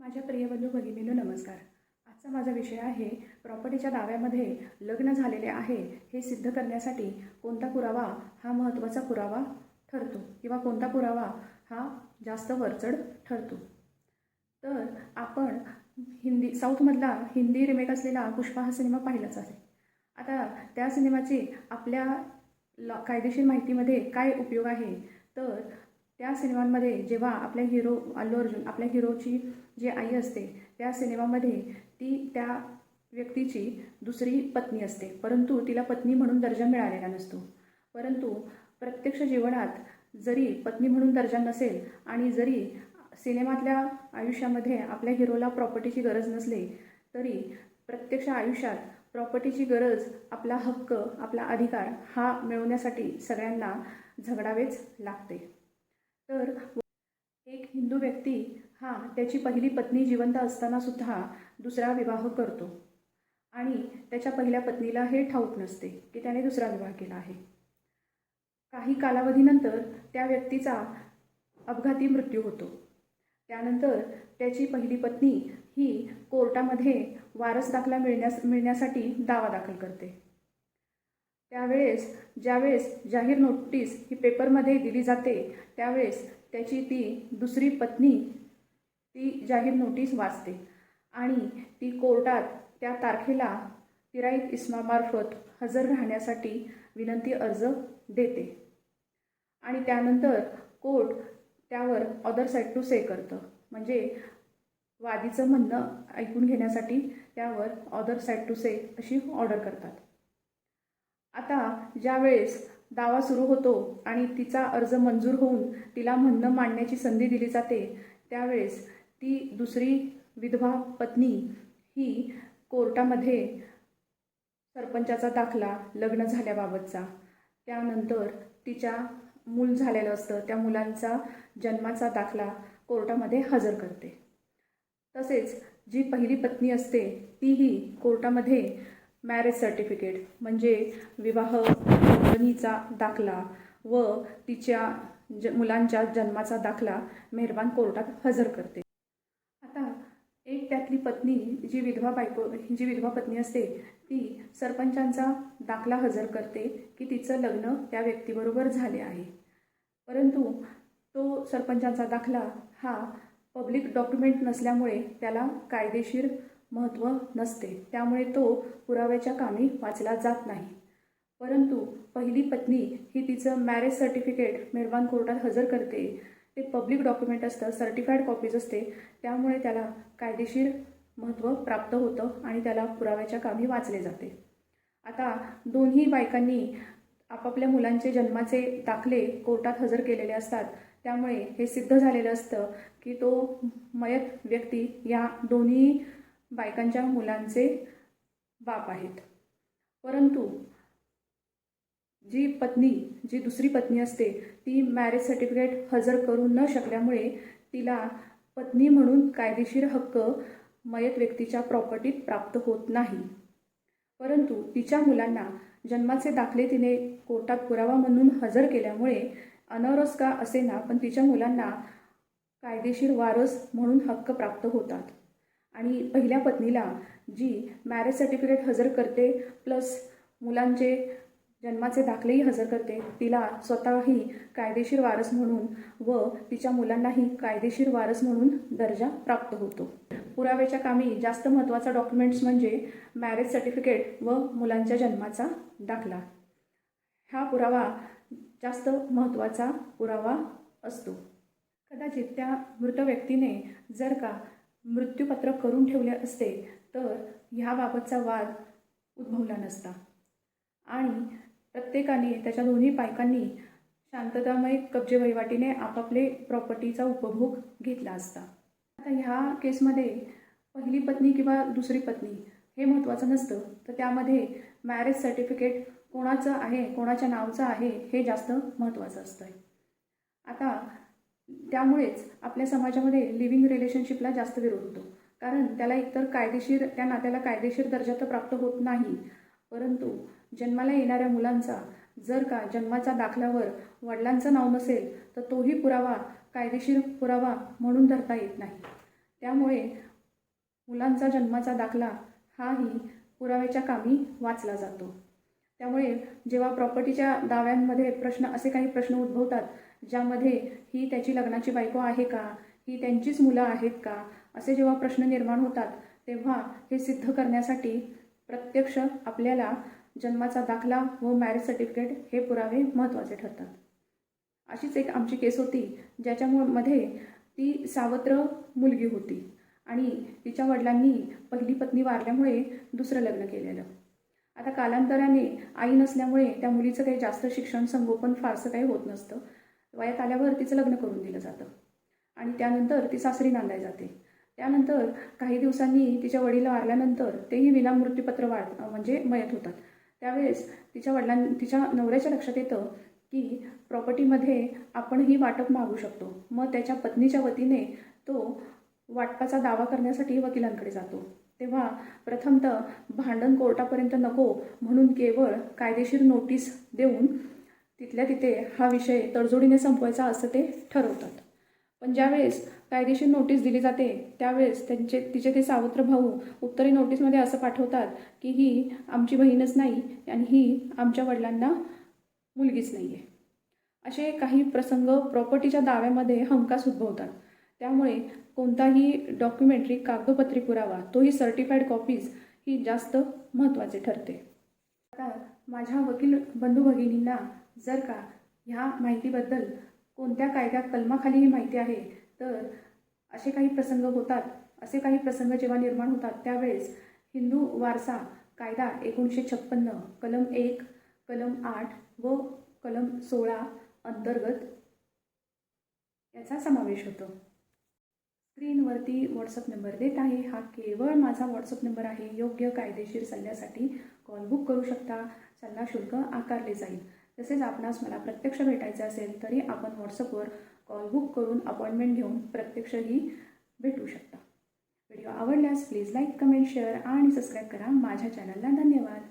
माझ्या प्रिय बंधू भगिनीनो नमस्कार. आजचा माझा विषय आहे प्रॉपर्टीच्या दाव्यामध्ये लग्न झालेले आहे हे सिद्ध करण्यासाठी कोणता पुरावा हा महत्त्वाचा पुरावा ठरतो किंवा कोणता पुरावा हा जास्त वरचढ ठरतो? तर आपण हिंदी साऊथमधला हिंदी रिमेक असलेला पुष्पा हा सिनेमा पाहिलाच आहे. आता त्या सिनेमाची आपल्या लॉ कायदेशीर माहितीमध्ये काय उपयोग आहे? तर त्या सिनेमांमध्ये जेव्हा आपल्या हिरो अल्लू अर्जुन आपल्या हिरोची जी आई असते त्या सिनेमामध्ये ती त्या व्यक्तीची दुसरी पत्नी असते. परंतु तिला पत्नी म्हणून दर्जा मिळालेला नसतो. परंतु प्रत्यक्ष जीवनात जरी पत्नी म्हणून दर्जा नसेल आणि जरी सिनेमातल्या आयुष्यामध्ये आपल्या हिरोला प्रॉपर्टीची गरज नसली तरी प्रत्यक्ष आयुष्यात प्रॉपर्टीची गरज आपला हक्क आपला अधिकार हा मिळवण्यासाठी सगळ्यांना झगडावेच लागते. तर एक हिंदू व्यक्ती हा त्याची पहिली पत्नी जिवंत असताना सुद्धा दुसरा विवाह करतो. आणि त्याच्या पहिल्या पत्नीला हे ठाऊक नसते की त्याने दुसरा विवाह केला आहे. काही कालावधीनंतर त्या व्यक्तीचा अपघाती मृत्यू होतो. त्यानंतर त्याची पहिली पत्नी ही कोर्टामध्ये वारस दाखला मिळण्यास मिळण्यासाठी दावा दाखल करते. त्यावेळेस ज्यावेळेस जाहीर नोटीस ही पेपरमध्ये दिली जाते त्यावेळेस त्याची ती दुसरी पत्नी ती जाहीर नोटीस वाचते आणि ती कोर्टात त्या तारखेला तिराईत इस्मामार्फत हजर राहण्यासाठी विनंती अर्ज देते. आणि त्यानंतर कोर्ट त्यावर ऑदर साईड टू से करतं. म्हणजे वादीचं म्हणणं ऐकून घेण्यासाठी त्यावर ऑदर साईड टू से अशी ऑर्डर करतात. आता ज्यावेळेस दावा सुरू होतो आणि तिचा अर्ज मंजूर होऊन तिला म्हणणं मांडण्याची संधी दिली जाते त्यावेळेस ती दुसरी विधवा पत्नी ही कोर्टामध्ये सरपंचाचा दाखला लग्न झाल्याबाबतचा. त्यानंतर तिच्या मूल झालेलं असतं त्या मुलांचा जन्माचा दाखला कोर्टामध्ये हजर करते. तसेच जी पहिली पत्नी असते तीही कोर्टामध्ये मॅरेज सर्टिफिकेट म्हणजे विवाह नोंदणीचा दाखला व तिच्या ज मुलांच्या जन्माचा दाखला मेहरबान कोर्टात हजर करते. आता एक त्यातली पत्नी जी विधवा बायको जी विधवा पत्नी असते ती सरपंचांचा दाखला हजर करते की तिचं लग्न त्या व्यक्तीबरोबर झाले आहे. परंतु तो सरपंचांचा दाखला हा पब्लिक डॉक्युमेंट नसल्यामुळे त्याला कायदेशीर महत्त्व नसते. त्यामुळे तो पुराव्याच्या कामी वाचला जात नाही. परंतु पहिली पत्नी ही तिचं मॅरेज सर्टिफिकेट मेहरबान कोर्टात हजर करते. ते पब्लिक डॉक्युमेंट असतं सर्टिफाईड कॉपीज असते. त्यामुळे त्याला कायदेशीर महत्त्व प्राप्त होतं आणि त्याला पुराव्याच्या कामी वाचले जाते. आता दोन्ही बायकांनी आपापल्या मुलांचे जन्माचे दाखले कोर्टात हजर केलेले असतात. त्यामुळे हे सिद्ध झालेलं असतं की तो मयत व्यक्ती या दोन्ही बायकांच्या मुलांचे बाप आहेत. परंतु जी पत्नी जी दुसरी पत्नी असते ती मॅरेज सर्टिफिकेट हजर करू न शकल्यामुळे तिला पत्नी म्हणून कायदेशीर हक्क मयत व्यक्तीच्या प्रॉपर्टीत प्राप्त होत नाही. परंतु तिच्या मुलांना जन्माचे दाखले तिने कोर्टात पुरावा म्हणून हजर केल्यामुळे अनरस का असेना पण तिच्या मुलांना कायदेशीर वारस म्हणून हक्क प्राप्त होतात. आणि पहिल्या पत्नीला जी मॅरेज सर्टिफिकेट हजर करते प्लस मुलांचे जन्माचे दाखलेही हजर करते तिला स्वतःही कायदेशीर वारस म्हणून व तिच्या मुलांनाही कायदेशीर वारस म्हणून दर्जा प्राप्त होतो. पुराव्याच्या कामी जास्त महत्त्वाचा डॉक्युमेंट्स म्हणजे मॅरेज सर्टिफिकेट व मुलांच्या जन्माचा दाखला. हा पुरावा जास्त महत्त्वाचा पुरावा असतो. कदाचित त्या मृत व्यक्तीने जर का मृत्यूपत्र करून ठेवले असते तर ह्याबाबतचा वाद उद्भवला नसता. आणि प्रत्येकाने त्याच्या दोन्ही बायकांनी शांततामय कब्जे वहिवाटीने आपापले प्रॉपर्टीचा उपभोग घेतला असता. आता ह्या केसमध्ये पहिली पत्नी किंवा दुसरी पत्नी हे महत्त्वाचं नसतं तर त्यामध्ये मॅरेज सर्टिफिकेट कोणाचं आहे कोणाच्या नावचं आहे हे जास्त महत्त्वाचं असतं आता त्यामुळेच आपल्या समाजामध्ये लिव्हिंग रिलेशनशिपला जास्त विरोध होतो. कारण त्याला एकतर कायदेशीर त्या नात्याला कायदेशीर दर्जा तर प्राप्त होत नाही. परंतु जन्माला येणाऱ्या मुलांचा जर का जन्माच्या दाखल्यावर वडिलांचं नाव नसेल तर तोही पुरावा कायदेशीर पुरावा म्हणून धरता येत नाही. त्यामुळे मुलांचा जन्माचा दाखला हाही पुराव्याच्या कामी वाचला जातो. त्यामुळे जेव्हा प्रॉपर्टीच्या दाव्यांमध्ये प्रश्न असे काही प्रश्न उद्भवतात ज्यामध्ये ही त्याची लग्नाची बायको आहे का? ही त्यांचीच मुलं आहेत का? असे जेव्हा प्रश्न निर्माण होतात तेव्हा हे सिद्ध करण्यासाठी प्रत्यक्ष आपल्याला जन्माचा दाखला व मॅरेज सर्टिफिकेट हे पुरावे महत्त्वाचे ठरतात. अशीच एक आमची केस होती ज्याच्यामुळे मध्ये ती सावत्र मुलगी होती आणि तिच्या वडिलांनी पहिली पत्नी वारल्यामुळे दुसरं लग्न केलेलं. आता कालांतराने आई नसल्यामुळे त्या मुलीचं काही जास्त शिक्षण संगोपन फारसं काही होत नसतं. वयात आल्यावर तिचं लग्न करून दिलं जातं. आणि त्यानंतर ती सासरी नांदाय जाते. त्यानंतर काही दिवसांनी तिच्या वडील वारल्यानंतर तेही विना मृत्यूपत्र वाढ म्हणजे मयत होतात. त्यावेळेस तिच्या वडिलां तिच्या नवऱ्याच्या लक्षात येतं की प्रॉपर्टीमध्ये आपणही वाटप मागू शकतो. मग त्याच्या पत्नीच्या वतीने तो वाटपाचा दावा करण्यासाठी वकिलांकडे जातो. तेव्हा प्रथमतः भांडण कोर्टापर्यंत नको म्हणून केवळ कायदेशीर नोटीस देऊन तिथल्या तिथे हा विषय तडजोडीने संपवायचा असं ते ठरवतात. पण ज्यावेळेस कायदेशीर नोटीस दिली जाते त्यावेळेस त्यांचे तिचे ते सावत्र भाऊ उत्तरी नोटीसमध्ये असं पाठवतात की ही आमची बहीणच नाही आणि ही आमच्या वडिलांना मुलगीच नाही आहे असे काही प्रसंग प्रॉपर्टीच्या दाव्यामध्ये हमखास उद्भवतात. त्यामुळे कोणताही डॉक्युमेंटरी कागदपत्री पुरावा तोही सर्टिफाईड कॉपीज ही जास्त महत्त्वाचे ठरते. आता माझ्या वकील बंधू भगिनींना जर का ह्या माहितीबद्दल कोणत्या कायद्या कलमाखाली ही माहिती आहे तर असे काही प्रसंग होतात. असे काही प्रसंग जेव्हा निर्माण होतात त्यावेळेस हिंदू वारसा कायदा एकोणीसशे छप्पन्न कलम एक कलम आठ व कलम सोळा अंतर्गत याचा समावेश होतो. स्क्रीनवरती व्हॉट्सअप नंबर देत आहे. हा केवळ माझा व्हॉट्सअप नंबर आहे. योग्य कायदेशीर सल्ल्यासाठी कॉल बुक करू शकता. सल्ला शुल्क आकारले जाईल. तसेच आपणास मला प्रत्यक्ष भेटायचे असेल तरी आपण व्हॉट्सअपवर कॉल बुक करून अपॉइंटमेंट घेऊन प्रत्यक्षही भेटू शकता. व्हिडिओ आवडल्यास प्लीज लाईक कमेंट शेअर आणि सबस्क्राईब करा. माझ्या चॅनलला धन्यवाद.